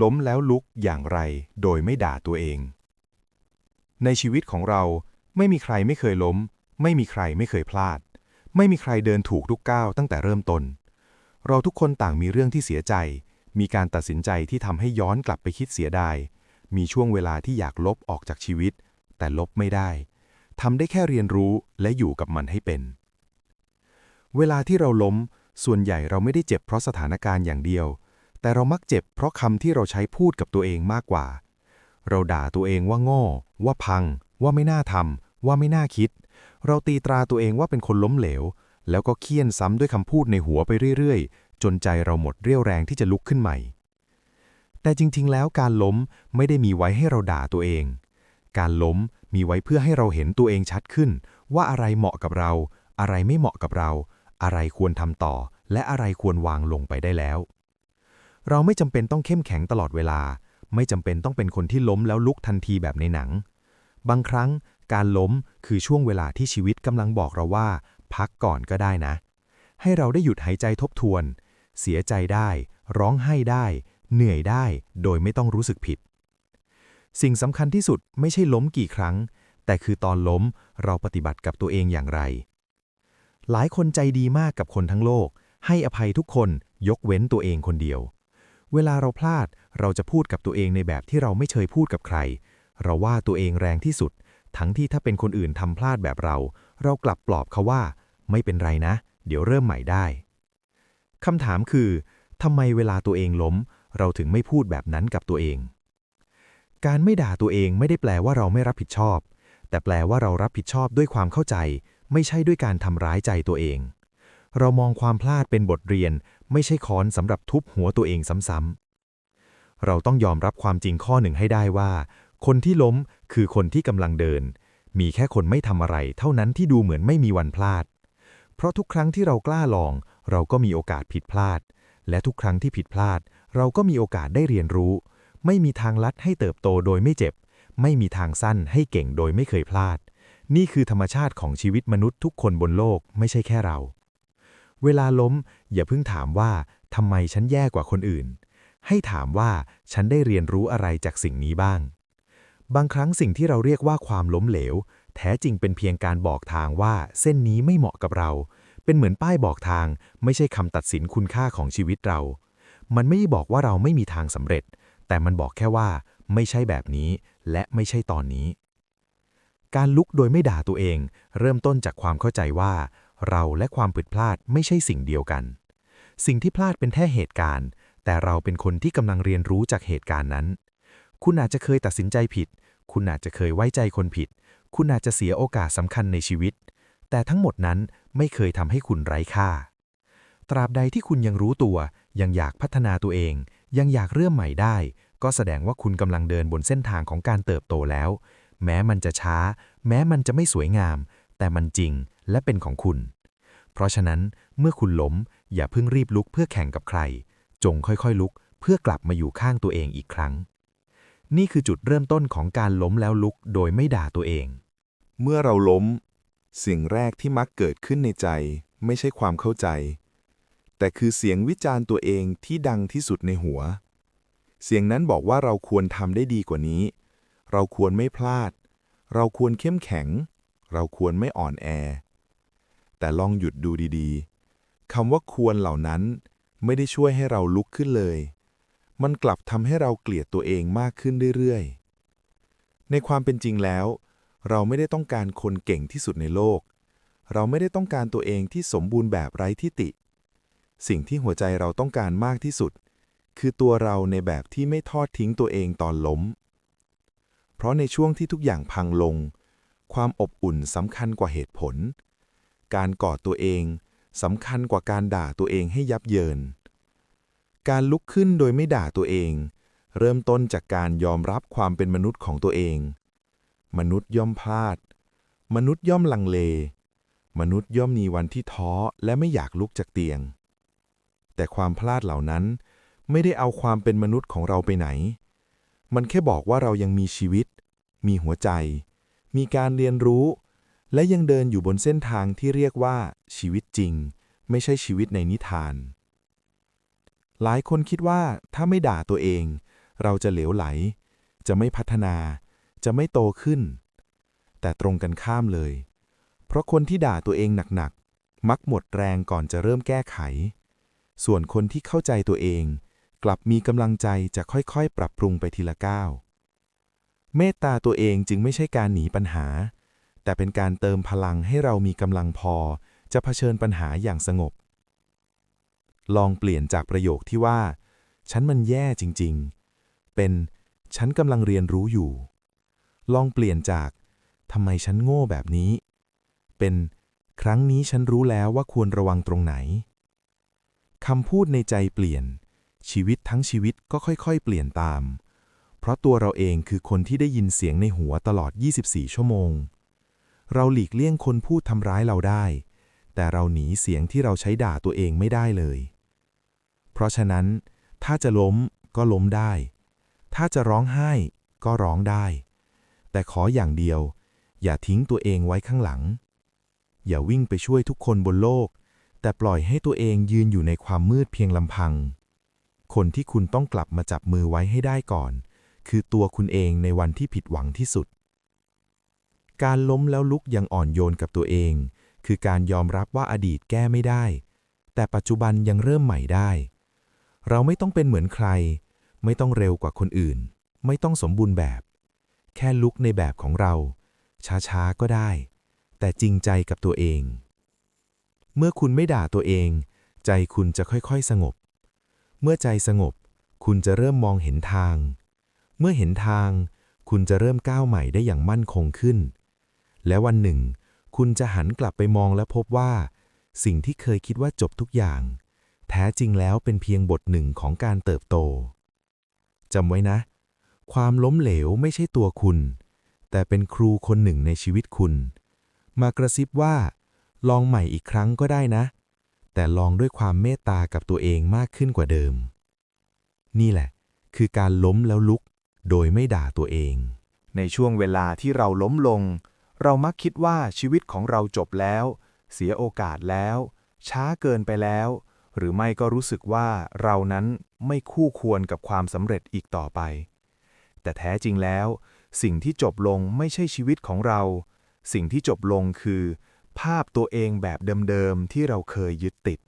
ล้มแล้วลุกอย่างไร โดยไม่ด่าตัวเอง ในชีวิตของเราไม่มีใครไม่เคยล้ม ไม่มีใครไม่เคยพลาด ไม่มีใครเดินถูกทุกก้าวตั้งแต่เริ่มต้น เราทุกคนต่างมีเรื่องที่เสียใจ มีการตัดสินใจที่ทำให้ย้อนกลับไปคิดเสียดาย มีช่วงเวลาที่อยากลบออกจากชีวิต แต่ลบไม่ได้ทำได้แค่เรียนรู้และอยู่กับมันให้เป็น เวลาที่เราล้ม ส่วนใหญ่เราไม่ได้เจ็บเพราะสถานการณ์อย่างเดียว แต่เรามักเจ็บเพราะคำที่เราใช้พูดกับตัวเองมากกว่า เราด่าตัวเองว่าโง่ ว่าพัง ว่าไม่น่าทำว่าไม่น่าคิด เราตีตราตัวเองว่าเป็นคนล้มเหลว แล้วก็เคี่ยนซ้ำด้วยคำพูดในหัวไปเรื่อยๆ จนใจเราหมดเรี่ยวแรงที่จะลุกขึ้นใหม่ แต่จริงๆ แล้วการล้มไม่ได้มีไว้ให้เราด่าตัวเอง การล้มมีไว้เพื่อให้เราเห็นตัวเองชัดขึ้น ว่าอะไรเหมาะกับเรา อะไรไม่เหมาะกับเรา อะไรควรทำต่อ และอะไรควรวางลงไปได้แล้ว เราไม่จำเป็นต้องเข้มแข็งตลอดเวลา ไม่จำเป็นต้องเป็นคนที่ล้มแล้วลุกทันทีแบบในหนัง บางครั้งการล้มคือช่วงเวลาที่ชีวิตกำลังบอกเราว่า พักก่อนก็ได้นะ ให้เราได้หยุดหายใจทบทวน เสียใจได้ ร้องไห้ได้ เหนื่อยได้ โดยไม่ต้องรู้สึกผิด สิ่งสำคัญที่สุดไม่ใช่ล้มกี่ครั้ง แต่คือตอนล้มเราปฏิบัติกับตัวเองอย่างไร หลายคนใจดีมากกับคนทั้งโลก ให้อภัยทุกคนยกเว้นตัวเองคนเดียว เวลาเราพลาดเราจะพูดกับตัวเองในแบบที่เราไม่เคยพูดกับใคร เราว่าตัวเองแรงที่สุด ทั้งที่ถ้าเป็นคนอื่นทำพลาดแบบเรา เรากลับปลอบเขาว่า ไม่เป็นไรนะ เดี๋ยวเริ่มใหม่ได้คำถามคือทำไมเวลาตัวเองล้ม เราถึงไม่พูดแบบนั้นกับตัวเอง การไม่ด่าตัวเองไม่ได้แปลว่าเราไม่รับผิดชอบ แต่แปลว่าเรารับผิดชอบด้วยความเข้าใจ ไม่ใช่ด้วยการทำร้ายใจตัวเอง เรามองความพลาดเป็นบทเรียน ไม่ใช่ค้อนสำหรับทุบหัวตัวเองซ้ำๆ เราต้องยอมรับความจริงข้อหนึ่งให้ได้ว่า คนที่ล้มคือคนที่กำลังเดิน มีแค่คนไม่ทำอะไร เท่านั้นที่ดูเหมือนไม่มีวันพลาด เพราะทุกครั้งที่เรากล้าลอง เราก็มีโอกาสผิดพลาด และทุกครั้งที่ผิดพลาด เราก็มีโอกาสได้เรียนรู้ ไม่มีทางลัดให้เติบโตโดยไม่เจ็บ ไม่มีทางสั้นให้เก่งโดยไม่เคยพลาด นี่คือธรรมชาติของชีวิตมนุษย์ทุกคนบนโลกไม่ใช่แค่เรา เวลาล้ม อย่าเพิ่งถามว่าทำไมฉันแย่กว่าคนอื่น ให้ถามว่าฉันได้เรียนรู้อะไรจากสิ่งนี้บ้าง บางครั้งสิ่งที่เราเรียกว่าความล้มเหลว แท้จริงเป็นเพียงการบอกทางว่าเส้นนี้ไม่เหมาะกับเรา เป็นเหมือนป้ายบอกทาง ไม่ใช่คำตัดสินคุณค่าของชีวิตเรา มันไม่ได้บอกว่าเราไม่มีทางสำเร็จ แต่มันบอกแค่ว่า ไม่ใช่แบบนี้ และไม่ใช่ตอนนี้การลุกโดยไม่ด่าตัวเอง เริ่มต้นจากความเข้าใจว่า เราและความผิดพลาดไม่ใช่สิ่งเดียวกัน สิ่งที่พลาดเป็นแค่เหตุการณ์ แต่เราเป็นคนที่กำลังเรียนรู้จากเหตุการณ์นั้น คุณอาจจะเคยตัดสินใจผิด คุณอาจจะเคยไว้ใจคนผิด คุณอาจจะเสียโอกาสสำคัญในชีวิต แต่ทั้งหมดนั้นไม่เคยทำให้คุณไร้ค่า ตราบใดที่คุณยังรู้ตัว ยังอยากพัฒนาตัวเอง ยังอยากเริ่มใหม่ได้ ก็แสดงว่าคุณกำลังเดินบนเส้นทางของการเติบโตแล้ว แม้มันจะช้า แม้มันจะไม่สวยงาม แต่มันจริง และเป็นของคุณ เพราะฉะนั้นเมื่อคุณล้ม อย่าเพิ่งรีบลุกเพื่อแข่งกับใคร จงค่อยๆลุกเพื่อกลับมาอยู่ข้างตัวเองอีกครั้ง นี่คือจุดเริ่มต้นของการล้มแล้วลุกโดยไม่ด่าตัวเอง เมื่อเราล้ม สิ่งแรกที่มักเกิดขึ้นในใจ ไม่ใช่ความเข้าใจ แต่คือเสียงวิจารณ์ตัวเองที่ดังที่สุดในหัว เสียงนั้นบอกว่าเราควรทำได้ดีกว่านี้ เราควรไม่พลาด เราควรเข้มแข็ง เราควรไม่อ่อนแอ แต่ลองหยุดดูดีๆคำว่าควรเหล่านั้น ไม่ได้ช่วยให้เราลุกขึ้นเลย มันกลับทำให้เราเกลียดตัวเองมากขึ้นเรื่อยๆ ในความเป็นจริงแล้ว เราไม่ได้ต้องการคนเก่งที่สุดในโลก เราไม่ได้ต้องการตัวเองที่สมบูรณ์แบบไร้ทิฏฐิสิ่งที่หัวใจเราต้องการมากที่สุด คือตัวเราในแบบที่ไม่ทอดทิ้งตัวเองตอนล้ม เพราะในช่วงที่ทุกอย่างพังลง ความอบอุ่นสำคัญกว่าเหตุผล การกอดตัวเองสำคัญกว่าการด่าตัวเองให้ยับเยิน การลุกขึ้นโดยไม่ด่าตัวเอง เริ่มต้นจากการยอมรับความเป็นมนุษย์ของตัวเอง มนุษย์ย่อมพลาด มนุษย์ย่อมลังเล มนุษย์ย่อมมีวันที่ท้อและไม่อยากลุกจากเตียง แต่ความพลาดเหล่านั้นไม่ได้เอาความเป็นมนุษย์ของเราไปไหน มันแค่บอกว่าเรายังมีชีวิต มีหัวใจ มีการเรียนรู้ และยังเดินอยู่บนเส้นทางที่เรียกว่า ชีวิตจริง ไม่ใช่ชีวิตในนิทาน หลายคนคิดว่าถ้าไม่ด่าตัวเอง เราจะเหลวไหล จะไม่พัฒนา จะไม่โตขึ้น แต่ตรงกันข้ามเลย เพราะคนที่ด่าตัวเองหนักๆ มักหมดแรงก่อนจะเริ่มแก้ไข ส่วนคนที่เข้าใจตัวเอง กลับมีกำลังใจจะค่อยๆ ปรับปรุงไปทีละก้าวเมตตาตัวเองจึงไม่ใช่การหนีปัญหา แต่เป็นการเติมพลังให้เรามีกำลังพอจะเผชิญปัญหาอย่างสงบ ลองเปลี่ยนจากประโยคที่ว่า ฉันมันแย่จริง ๆ เป็น ฉันกำลังเรียนรู้อยู่ ลองเปลี่ยนจาก ทำไมฉันโง่แบบนี้ เป็น ครั้งนี้ฉันรู้แล้วว่าควรระวังตรงไหน คำพูดในใจเปลี่ยน ชีวิตทั้งชีวิตก็ค่อยๆ เปลี่ยนตาม เพราะตัวเราเองคือคนที่ได้ยินเสียงในหัวตลอด 24 ชั่วโมง เราหลีกเลี่ยงคนพูดทำร้ายเราได้ แต่เราหนีเสียงที่เราใช้ด่าตัวเองไม่ได้เลย เพราะฉะนั้น ถ้าจะล้มก็ล้มได้ ถ้าจะร้องไห้ก็ร้องได้ แต่ขออย่างเดียว อย่าทิ้งตัวเองไว้ข้างหลัง อย่าวิ่งไปช่วยทุกคนบนโลก แต่ปล่อยให้ตัวเองยืนอยู่ในความมืดเพียงลำพัง คนที่คุณต้องกลับมาจับมือไว้ให้ได้ก่อน คือตัวคุณเองในวันที่ผิดหวังที่สุด การล้มแล้วลุกอยังอ่อนโยนกับตัวเอง คือการยอมรับว่าอดีตแก้ไม่ได้ แต่ปัจจุบันยังเริ่มใหม่ได้ เราไม่ต้องเป็นเหมือนใคร ไม่ต้องเร็วกว่าคนอื่น ไม่ต้องสมบูรณ์แบบ แค่ลุกในแบบของเรา ช้าๆก็ได้ แต่จริงใจกับตัวเอง เมื่อคุณไม่ด่าตัวเอง ใจคุณจะค่อยๆสงบ เมื่อใจสงบ คุณจะเริ่มมองเห็นทาง เมื่อเห็นทางคุณจะเริ่มก้าวใหม่ได้อย่างมั่นคงขึ้น และวันหนึ่ง คุณจะหันกลับไปมองและพบว่า สิ่งที่เคยคิดว่าจบทุกอย่าง แท้จริงแล้วเป็นเพียงบทหนึ่งของการเติบโตจำไว้นะ ความล้มเหลวไม่ใช่ตัวคุณ แต่เป็นครูคนหนึ่งในชีวิตคุณ มากระซิบว่า ลองใหม่อีกครั้งก็ได้นะ แต่ลองด้วยความเมตตากับตัวเองมากขึ้นกว่าเดิม นี่แหละ คือการล้มแล้วลุก โดยไม่ด่าตัวเอง ในช่วงเวลาที่เราล้มลง เรามักคิดว่าชีวิตของเราจบแล้ว เสียโอกาสแล้ว ช้าเกินไปแล้ว หรือไม่ก็รู้สึกว่าเรานั้นไม่คู่ควรกับความสำเร็จอีกต่อไป แต่แท้จริงแล้ว สิ่งที่จบลงไม่ใช่ชีวิตของเรา สิ่งที่จบลงคือ ภาพตัวเองแบบเดิมๆที่เราเคยยึดติด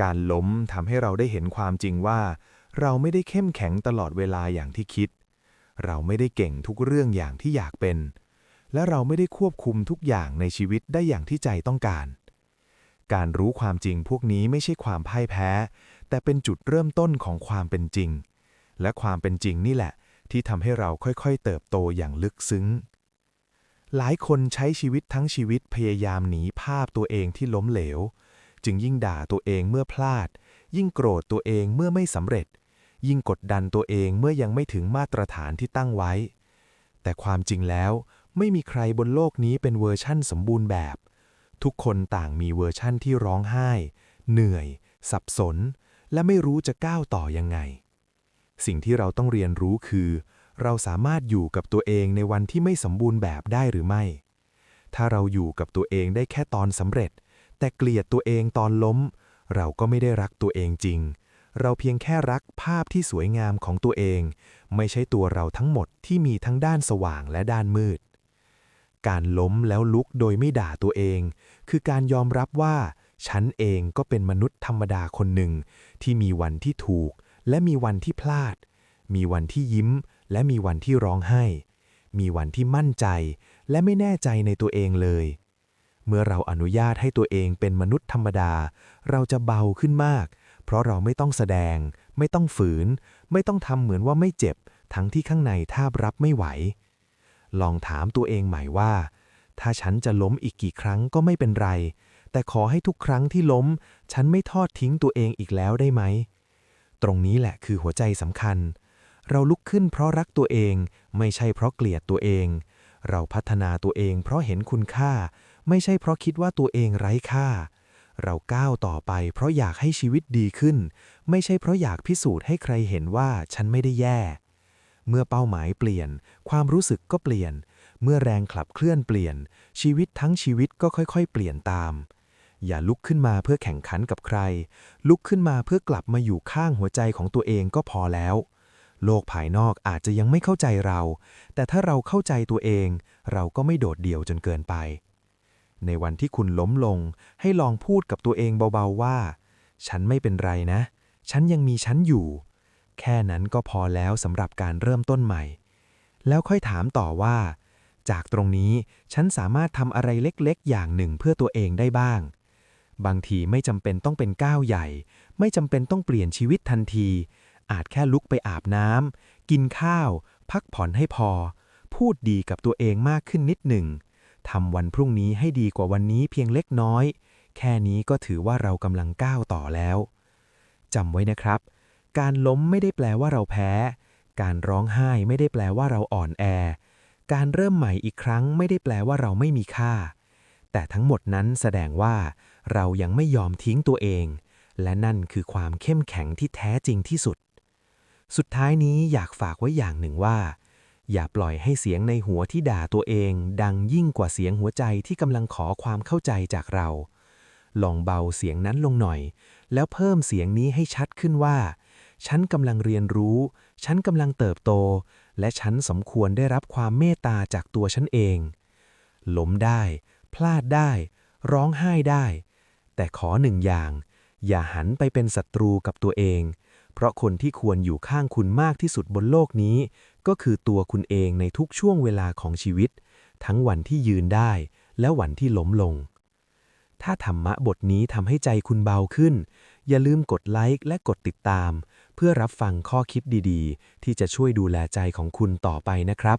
การล้มทำให้เราได้เห็นความจริงว่า เราไม่ได้เข้มแข็งตลอดเวลาอย่างที่คิด เราไม่ได้เก่งทุกเรื่องอย่างที่อยากเป็น และเราไม่ได้ควบคุมทุกอย่างในชีวิตได้อย่างที่ใจต้องการ การรู้ความจริงพวกนี้ไม่ใช่ความพ่ายแพ้ แต่เป็นจุดเริ่มต้นของความเป็นจริง และความเป็นจริงนี่แหละ ที่ทำให้เราค่อยๆ เติบโตอย่างลึกซึ้ง หลายคนใช้ชีวิตทั้งชีวิตพยายามหนีภาพตัวเองที่ล้มเหลว จึงยิ่งด่าตัวเองเมื่อพลาด ยิ่งโกรธตัวเองเมื่อไม่สำเร็จ ยิ่งกดดันตัวเองเมื่อยังไม่ถึงมาตรฐานที่ตั้งไว้ แต่ความจริงแล้ว ไม่มีใครบนโลกนี้เป็นเวอร์ชั่นสมบูรณ์แบบ ทุกคนต่างมีเวอร์ชั่นที่ร้องไห้ เหนื่อย สับสน และไม่รู้จะก้าวต่อยังไง สิ่งที่เราต้องเรียนรู้คือ เราสามารถอยู่กับตัวเองในวันที่ไม่สมบูรณ์แบบได้หรือไม่ ถ้าเราอยู่กับตัวเองได้แค่ตอนสำเร็จ แต่เกลียดตัวเองตอนล้ม เราก็ไม่ได้รักตัวเองจริง เราเพียงแค่รักภาพที่สวยงามของตัวเอง ไม่ใช่ตัวเราทั้งหมดที่มีทั้งด้านสว่างและด้านมืด การล้มแล้วลุกโดยไม่ด่าตัวเอง คือการยอมรับว่า ฉันเองก็เป็นมนุษย์ธรรมดาคนหนึ่ง ที่มีวันที่ถูก และมีวันที่พลาด มีวันที่ยิ้ม และมีวันที่ร้องไห้ มีวันที่มั่นใจ และไม่แน่ใจในตัวเองเลย เมื่อเราอนุญาตให้ตัวเองเป็นมนุษย์ธรรมดา เราจะเบาขึ้นมาก เพราะเราไม่ต้องแสดง ไม่ต้องฝืน ไม่ต้องทำเหมือนว่าไม่เจ็บ ทั้งที่ข้างในแทบรับไม่ไหว ลองถามตัวเองใหม่ว่า ถ้าฉันจะล้มอีกกี่ครั้งก็ไม่เป็นไร แต่ขอให้ทุกครั้งที่ล้ม ฉันไม่ทอดทิ้งตัวเองอีกแล้วได้ไหม ตรงนี้แหละคือหัวใจสำคัญ เราลุกขึ้นเพราะรักตัวเอง ไม่ใช่เพราะเกลียดตัวเอง เราพัฒนาตัวเองเพราะเห็นคุณค่า ไม่ใช่เพราะคิดว่าตัวเองไร้ค่า เราก้าวต่อไป เพราะอยากให้ชีวิตดีขึ้น ไม่ใช่เพราะอยากพิสูจน์ให้ใครเห็นว่าฉันไม่ได้แย่ เมื่อเป้าหมายเปลี่ยน ความรู้สึกก็เปลี่ยน เมื่อแรงขับเคลื่อนเปลี่ยน ชีวิตทั้งชีวิตก็ค่อยๆ เปลี่ยนตาม อย่าลุกขึ้นมาเพื่อแข่งขันกับใคร ลุกขึ้นมาเพื่อกลับมาอยู่ข้างหัวใจของตัวเองก็พอแล้ว โลกภายนอกอาจจะยังไม่เข้าใจเรา แต่ถ้าเราเข้าใจตัวเอง เราก็ไม่โดดเดี่ยวจนเกินไป ในวันที่คุณล้มลง ให้ลองพูดกับตัวเองเบาๆว่า ฉันไม่เป็นไรนะ ฉันยังมีฉันอยู่ แค่นั้นก็พอแล้วสำหรับการเริ่มต้นใหม่ แล้วค่อยถามต่อว่า จากตรงนี้ฉันสามารถทำอะไรเล็กๆ อย่างหนึ่งเพื่อตัวเองได้บ้าง บางทีไม่จำเป็นต้องเป็นก้าวใหญ่ ไม่จำเป็นต้องเปลี่ยนชีวิตทันที อาจแค่ลุกไปอาบน้ำกินข้าว พักผ่อนให้พอ พูดดีกับตัวเองมากขึ้นนิดหนึ่งทำวันพรุ่งนี้ให้ดีกว่าวันนี้เพียงเล็กน้อย แค่นี้ก็ถือว่าเรากำลังก้าวต่อแล้วจำไว้นะครับ การล้มไม่ได้แปลว่าเราแพ้ การร้องไห้ไม่ได้แปลว่าเราอ่อนแอ การเริ่มใหม่อีกครั้งไม่ได้แปลว่าเราไม่มีค่า แต่ทั้งหมดนั้นแสดงว่า เรายังไม่ยอมทิ้งตัวเอง และนั่นคือความเข้มแข็งที่แท้จริงที่สุด สุดท้ายนี้อยากฝากไว้อย่างหนึ่งว่า อย่าปล่อยให้เสียงในหัวที่ด่าตัวเอง ดังยิ่งกว่าเสียงหัวใจที่กำลังขอความเข้าใจจากเรา ลองเบาเสียงนั้นลงหน่อย แล้วเพิ่มเสียงนี้ให้ชัดขึ้นว่า ฉันกำลังเรียนรู้ ฉันกำลังเติบโต และฉันสมควรได้รับความเมตตาจากตัวฉันเองล้มได้ พลาดได้ ร้องไห้ได้ แต่ขอหนึ่งอย่าง อย่าหันไปเป็นศัตรูกับตัวเอง เพราะคนที่ควรอยู่ข้างคุณมากที่สุดบนโลกนี้ ก็คือตัวคุณเองในทุกช่วงเวลาของชีวิต ทั้งวันที่ยืนได้ และวันที่ล้มลง ถ้าธรรมะบทนี้ทำให้ใจคุณเบาขึ้น อย่าลืมกดไลค์และกดติดตาม เพื่อรับฟังข้อคิดดีๆ ที่จะช่วยดูแลใจของคุณต่อไปนะครับ